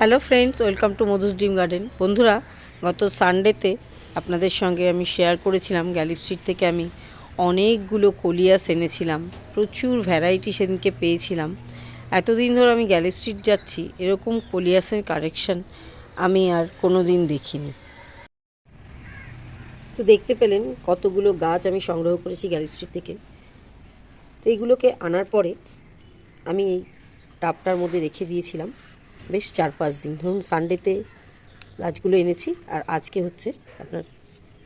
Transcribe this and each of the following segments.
Hello friends welcome to Madhu's dream garden বন্ধুরা, গত সানডেতে আপনাদের সঙ্গে আমি শেয়ার করেছিলাম গ্যালিপ স্ট্রিট থেকে আমি অনেকগুলো কলিয়াস এনেছিলাম, প্রচুর ভ্যারাইটি সেদিনকে পেয়েছিলাম। এতদিন ধরে আমি গ্যালিপ স্ট্রিট যাচ্ছি, এরকম কলিয়াসের কালেকশন আমি আর কোনো দিন দেখিনি। তো দেখতে পেলেন কতগুলো গাছ আমি সংগ্রহ করেছি গ্যালিপ স্ট্রিট থেকে। তো এইগুলোকে আনার পরে আমি এই টাপটার মধ্যে রেখে দিয়েছিলাম। বেশ চার পাঁচ দিন ধরুন সানডেতে গাছগুলো এনেছি, আর আজকে হচ্ছে আপনার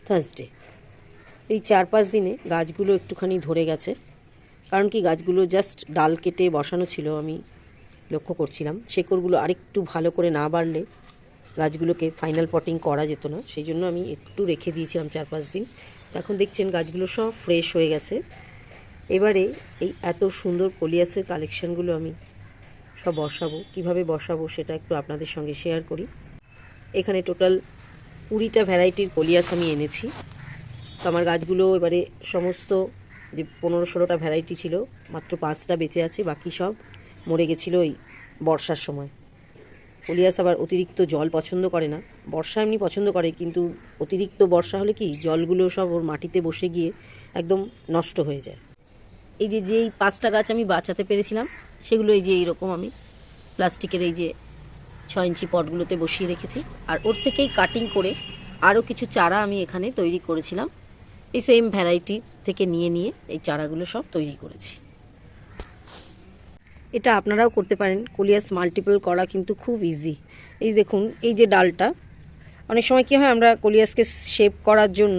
থার্সডে এই চার পাঁচ দিনে গাছগুলো একটুখানি ধরে গেছে, কারণ কি গাছগুলো জাস্ট ডাল কেটে বসানো ছিল, আমি লক্ষ্য করছিলাম। শেকড়গুলো আরেকটু ভালো করে না বাড়লে গাছগুলোকে ফাইনাল পটিং করা যেত না, সেই জন্য আমি একটু রেখে দিয়েছিলাম চার পাঁচ দিন। এখন দেখছেন গাছগুলো সব ফ্রেশ হয়ে গেছে। এবারে এই এত সুন্দর কলিয়াসের কালেকশানগুলো আমি সব বসাবো, কীভাবে বসাবো সেটা একটু আপনাদের সঙ্গে শেয়ার করি। এখানে টোটাল কুড়িটা ভ্যারাইটির কলিয়াস আমি এনেছি। তো আমার গাছগুলো এবারে সমস্ত যে পনেরো ষোলোটা ভ্যারাইটি ছিল, মাত্র পাঁচটা বেঁচে আছে, বাকি সব মরে গেছিল ওই বর্ষার সময়। কলিয়াস আবার অতিরিক্ত জল পছন্দ করে না। বর্ষা এমনি পছন্দ করে, কিন্তু অতিরিক্ত বর্ষা হলে কি, জলগুলো সব ওর মাটিতে বসে গিয়ে একদম নষ্ট হয়ে যায়। এই যে, যেই পাঁচটা গাছ আমি বাঁচাতে পেরেছিলাম, সেগুলো এই যে এইরকম আমি প্লাস্টিকের এই যে ছয় ইঞ্চি পটগুলোতে বসিয়ে রেখেছি। আর ওর থেকেই কাটিং করে আরও কিছু চারা আমি এখানে তৈরি করেছিলাম। এই সেম ভ্যারাইটি থেকে নিয়ে নিয়ে এই চারাগুলো সব তৈরি করেছি। এটা আপনারাও করতে পারেন। কলিয়াস মাল্টিপল করা কিন্তু খুব ইজি এই দেখুন, এই যে ডালটা, অনেক সময় কী হয়, আমরা কলিয়াসকে শেপ করার জন্য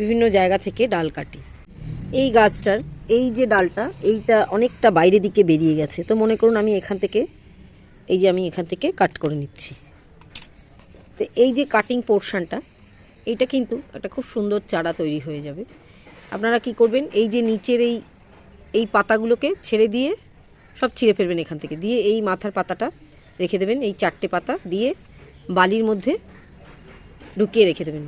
বিভিন্ন জায়গা থেকে ডাল কাটি। এই গাছটার এই যে ডালটা, এইটা অনেকটা বাইরের দিকে বেরিয়ে গেছে। তো মনে করুন আমি এখান থেকে, এই যে আমি এখান থেকে কাট করে নিচ্ছি। তো এই যে কাটিং পোর্শনটা এইটা কিন্তু একটা খুব সুন্দর চারা তৈরি হয়ে যাবে। আপনারা কি করবেন, এই যে নিচের এই এই পাতাগুলোকে ছেড়ে দিয়ে সব ছিঁড়ে ফেলবেন এখান থেকে। দিয়ে এই মাথার পাতাটা রেখে দেবেন, এই চারটে পাতা দিয়ে বালির মধ্যে ঢুকিয়ে রেখে দেবেন।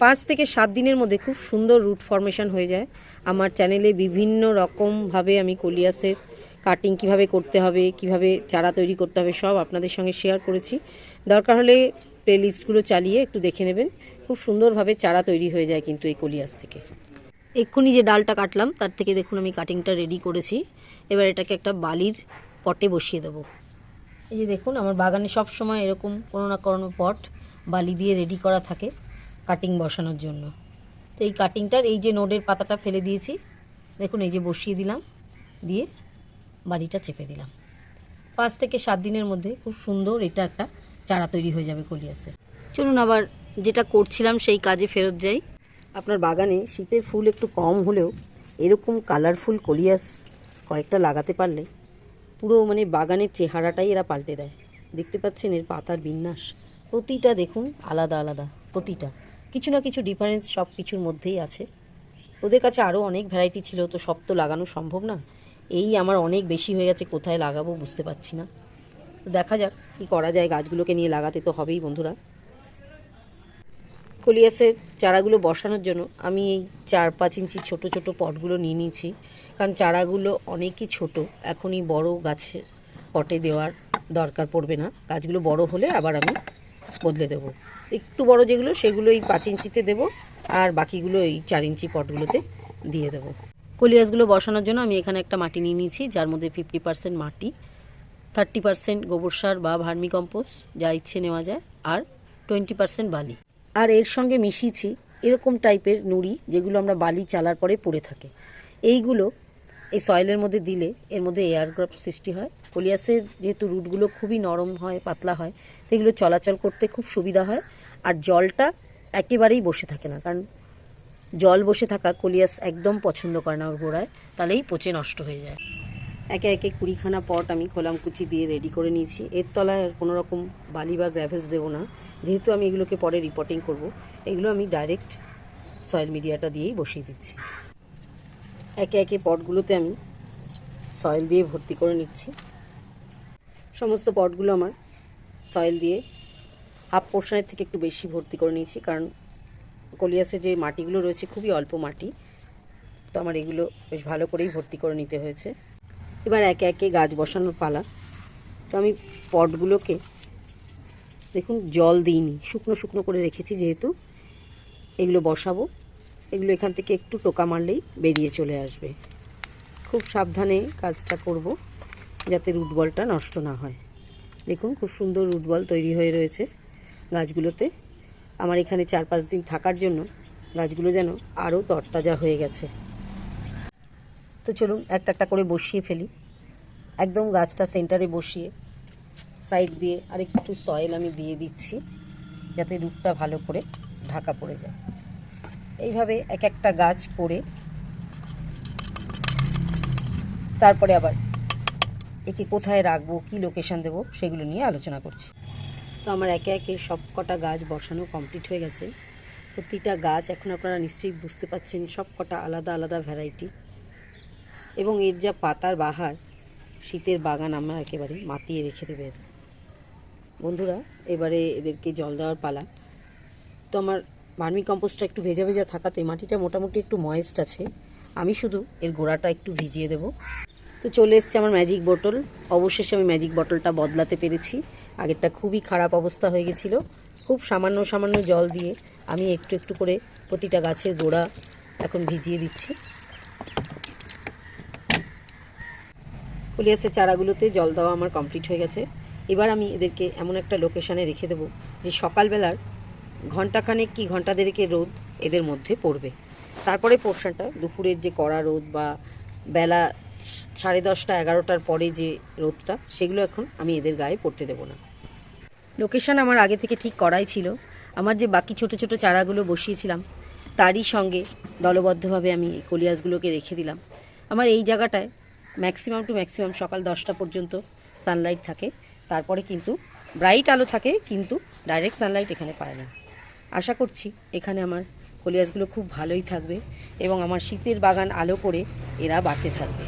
পাঁচ থেকে সাত দিনের মধ্যে খুব সুন্দর রুট ফর্মেশন হয়ে যায়। আমার চ্যানেলে বিভিন্ন রকমভাবে আমি কলিয়াসের কাটিং কীভাবে করতে হবে, কীভাবে চারা তৈরি করতে হবে, সব আপনাদের সঙ্গে শেয়ার করেছি। দরকার হলে প্লেলিস্টগুলো চালিয়ে একটু দেখে নেবেন। খুব সুন্দরভাবে চারা তৈরি হয়ে যায় কিন্তু এই কলিয়াস থেকে। এক্ষুনি যে ডালটা কাটলাম, তার থেকে দেখুন আমি কাটিংটা রেডি করেছি। এবার এটাকে একটা বালির পটে বসিয়ে দেবো। এই যে দেখুন, আমার বাগানে সব সময় এরকম কোনো না কোনো পট বালি দিয়ে রেডি করা থাকে। কাটিং বসানোর জন্য। তো এই কাটিংটার এই যে নোডের পাতাটা ফেলে দিয়েছি, দেখুন এই যে বসিয়ে দিলাম, দিয়ে বাড়িটা চেপে দিলাম। পাঁচ থেকে সাত দিনের মধ্যে খুব সুন্দর এটা একটা চারা তৈরি হয়ে যাবে কলিয়াসের। চলুন আবার যেটা করছিলাম সেই কাজে ফেরত যাই। আপনার বাগানে শীতের ফুল একটু কম হলেও এরকম কালারফুল কলিয়াস কয়েকটা লাগাতে পারলে পুরো মানে বাগানের চেহারাটাই এরা পাল্টে দেয়। দেখতে পাচ্ছেন এর পাতার বিন্যাস। প্রতিটা দেখুন আলাদা আলাদা, প্রতিটা। কিছু না কিছু ডিফারেন্স সব কিছুর মধ্যেই আছে। ওদের কাছে আরও অনেক ভ্যারাইটি ছিল, তো সব তো লাগানো সম্ভব না। এই আমার অনেক বেশি হয়ে গেছে, কোথায় লাগাবো বুঝতে পারছি না। তো দেখা যাক কী করা যায়, গাছগুলোকে নিয়ে লাগাতে তো হবেই বন্ধুরা। কলিয়াসের চারাগুলো বসানোর জন্য আমি এই চার পাঁচ ইঞ্চি ছোট ছোট পটগুলো নিয়ে নিয়েছি। কারণ চারাগুলো অনেকই ছোট, এখনই বড় গাছে পটে দেওয়ার দরকার পড়বে না। গাছগুলো বড় হলে আবার আমি বদলে দেবো। একটু বড় যেগুলো সেগুলো এই পাঁচ ইঞ্চিতে দেবো আর বাকিগুলো এই চার ইঞ্চি পটগুলোতে দিয়ে দেবো। কলিয়াসগুলো বসানোর জন্য আমি এখানে একটা মাটি নিয়ে নিয়েছি, যার মধ্যে ফিফটি পার্সেন্ট মাটি থার্টি পার্সেন্ট গোবর সার বা ভার্মি কম্পোস্ট, যা ইচ্ছে নেওয়া যায়, আর টোয়েন্টি পার্সেন্ট বালি। আর এর সঙ্গে মিশিয়েছি এরকম টাইপের নুড়ি, যেগুলো আমরা বালি চালার পরে পড়ে থাকে। এইগুলো এই সয়েলের মধ্যে দিলে এর মধ্যে এয়ার সৃষ্টি হয়। কলিয়াসের যেহেতু রুটগুলো খুবই নরম হয়, পাতলা হয় তো এগুলো চলাচল করতে খুব সুবিধা হয়। আর জলটা একেবারেই বসে থাকে না, কারণ জল বসে থাকা কলিয়াস একদম পছন্দ করে না ওর গোড়ায়, তাহলেই পচে নষ্ট হয়ে যায়। একে একে কুড়িখানা পট আমি খোলাম, কুচি দিয়ে রেডি করে নিয়েছি। এর তলায় আর কোনো রকম বালি বা গ্র্যাভেলস দেবো না। যেহেতু আমি এগুলোকে পরে রিপোর্টিং করব, এগুলো আমি ডাইরেক্ট সয়েল মিডিয়াটা দিয়েই বসিয়ে দিচ্ছি। একে একে পটগুলোতে আমি সয়েল দিয়ে ভর্তি করে নিচ্ছি। সমস্ত পটগুলো আমার সয়েল দিয়ে হাফ পোর্শনের থেকে একটু বেশি ভর্তি করে নিয়েছি, কারণ কলিয়াসে যে মাটিগুলো রয়েছে খুবই অল্প মাটি, তো আমার এগুলো বেশ ভালো করেই ভর্তি করে নিতে হয়েছে। এবার একে একে গাছ বসানোর পালা। তো আমি পটগুলোকে দেখুন জল দিইনি, শুকনো শুকনো করে রেখেছি যেহেতু, এগুলো বসাবো। এগুলো এখান থেকে একটু টোকা মারলেই বেরিয়ে চলে আসবে। খুব সাবধানে কাজটা করব যাতে রুট বলটা নষ্ট না হয়। দেখুন, খুব সুন্দর রুট বল তৈরি হয়ে রয়েছে গাছগুলোতে। আমার এখানে চার পাঁচ দিন থাকার জন্য গাছগুলো যেন আরও তরতাজা হয়ে গেছে। তো চলুন, একটা একটা করে বসিয়ে ফেলি। একদম গাছটা সেন্টারে বসিয়ে সাইড দিয়ে আর একটু সয়েল আমি দিয়ে দিচ্ছি, যাতে রুটটা ভালো করে ঢাকা পড়ে যায়। এইভাবে এক একটা গাছ করে তারপরে আবার একে কোথায় রাখব, কী লোকেশন দেবো, সেগুলো নিয়ে আলোচনা করছি। তো আমার একে একে সব কটা গাছ বসানো কমপ্লিট হয়ে গেছে। প্রতিটা গাছ এখন আপনারা নিশ্চয়ই বুঝতে পাচ্ছেন, সব কটা আলাদা আলাদা ভ্যারাইটি এবং এর যা পাতার বাহার, শীতের বাগান আমরা একেবারে মাতিয়ে রেখে দেবে বন্ধুরা, এবারে এদেরকে জল দেওয়ার পালা। তো আমার ভার্মি কম্পোস্টটা একটু ভেজা ভেজা থাকাতে মাটিটা মোটামুটি একটু ময়েস্ট আছে। আমি শুধু এর গোড়াটা একটু ভিজিয়ে দেব। তো চলে এসছে আমার ম্যাজিক বোটল অবশেষে আমি ম্যাজিক বোতলটা বদলাতে পেরেছি। আগেরটা খুবই খারাপ অবস্থা হয়ে গেছিল। খুব সামান্য সামান্য জল দিয়ে আমি একটু একটু করে প্রতিটা গাছের গোড়া এখন ভিজিয়ে দিচ্ছি। কলিয়াসের চারাগুলোতে জল দেওয়া আমার কমপ্লিট হয়ে গেছে। এবার আমি এদেরকে এমন একটা লোকেশানে রেখে দেবো যে সকালবেলার ঘন্টাখানেক কি ঘণ্টা দেড়েকের রোদ এদের মধ্যে পড়বে। তারপরে পোর্শনটা, দুপুরের যে কড়া রোদ বা বেলা সাড়ে দশটা, এগারোটার পরে যে রোদটা, সেগুলো এখন আমি এদের গায়ে পড়তে দেবো না। লোকেশন আমার আগে থেকে ঠিক করাই ছিল। আমার যে বাকি ছোট ছোট চারাগুলো বসিয়েছিলাম, তারই সঙ্গে দলবদ্ধভাবে আমি কলিয়াসগুলোকে রেখে দিলাম। আমার এই জায়গাটায় ম্যাক্সিমাম টু ম্যাক্সিমাম সকাল দশটা পর্যন্ত সানলাইট থাকে। তারপরে কিন্তু ব্রাইট আলো থাকে, কিন্তু ডাইরেক্ট সানলাইট এখানে পায় না। আশা করছি এখানে আমার কলিয়াসগুলো খুব ভালোই থাকবে এবং আমার শীতের বাগান আলো করে এরা বাড়তে থাকবে।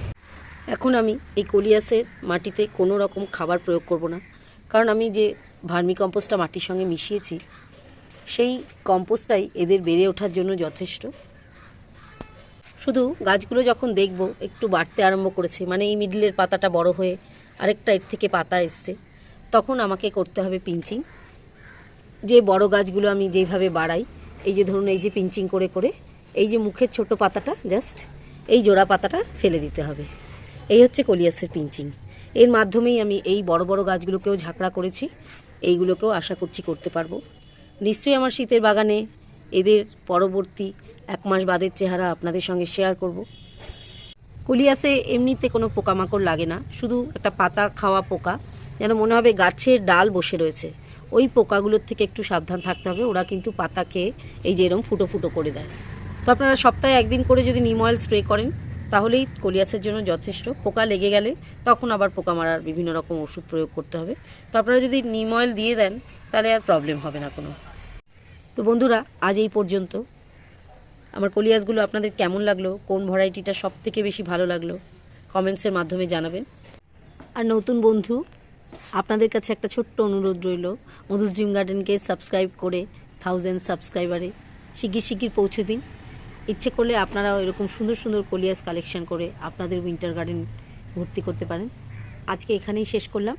এখন আমি এই কলিয়াসের মাটিতে কোনো রকম খাবার প্রয়োগ করব না। কারণ আমি যে ভার্মি কম্পোস্টটা মাটির সঙ্গে মিশিয়েছি, সেই কম্পোস্টটাই এদের বেড়ে ওঠার জন্য যথেষ্ট। শুধু গাছগুলো যখন দেখব, একটু বাড়তে আরম্ভ করেছে মানে এই মিডলের পাতাটা বড় হয়ে আরেকটা এর থেকে পাতা এসছে, তখন আমাকে করতে হবে পিঞ্চিং। যে বড় গাছগুলো আমি যেভাবে বাড়াই, এই যে ধরুন এই যে পিঞ্চিং করে করে, এই যে মুখের ছোট পাতাটা জাস্ট, এই জোড়া পাতাটা ফেলে দিতে হবে। এই হচ্ছে কলিয়াসের পিঞ্চিং। এর মাধ্যমেই আমি এই বড় বড় গাছগুলোকেও ঝাঁকড়া করেছি, এইগুলোকেও আশা করছি করতে পারব। নিশ্চয়ই আমার শীতের বাগানে এদের পরবর্তী এক মাস বাদের চেহারা আপনাদের সঙ্গে শেয়ার করব। কলিয়াসে এমনিতে কোনো পোকামাকড় লাগে না, শুধু একটা পাতা খাওয়া পোকা, যেন মনে হবে গাছের ডাল বসে রয়েছে। ওই পোকাগুলোর থেকে একটু সাবধান থাকতে হবে। ওরা কিন্তু পাতা খেয়ে এই যে এরকম ফুটো ফুটো করে দেয়। তো আপনারা সপ্তাহে একদিন করে যদি নিম অয়েল স্প্রে করেন, তাহলেই কলিয়াসের জন্য যথেষ্ট। পোকা লেগে গেলে তখন আবার পোকা মারার বিভিন্ন রকম ওষুধ প্রয়োগ করতে হবে। তো আপনারা যদি নিম অয়েল দিয়ে দেন, তাহলে আর প্রবলেম হবে না কোনো। তো বন্ধুরা, আজ এই পর্যন্ত। আমার কলিয়াসগুলো আপনাদের কেমন লাগল? কোন ভ্যারাইটিটা সব থেকে বেশি ভালো লাগল? কমেন্টসের মাধ্যমে জানাবেন। আর নতুন বন্ধু আপনাদের কাছে একটা ছোট্ট অনুরোধ রইল, মধুর ড্রিম গার্ডেনকে সাবস্ক্রাইব করে থাউজেন্ড সাবস্ক্রাইবারে শিগগির শিগগির পৌঁছে দিন। ইচ্ছে করলে আপনারাও এরকম সুন্দর সুন্দর কলিয়াস কালেকশন করে আপনাদের উইন্টার গার্ডেন ভর্তি করতে পারেন। আজকে এখানেই শেষ করলাম।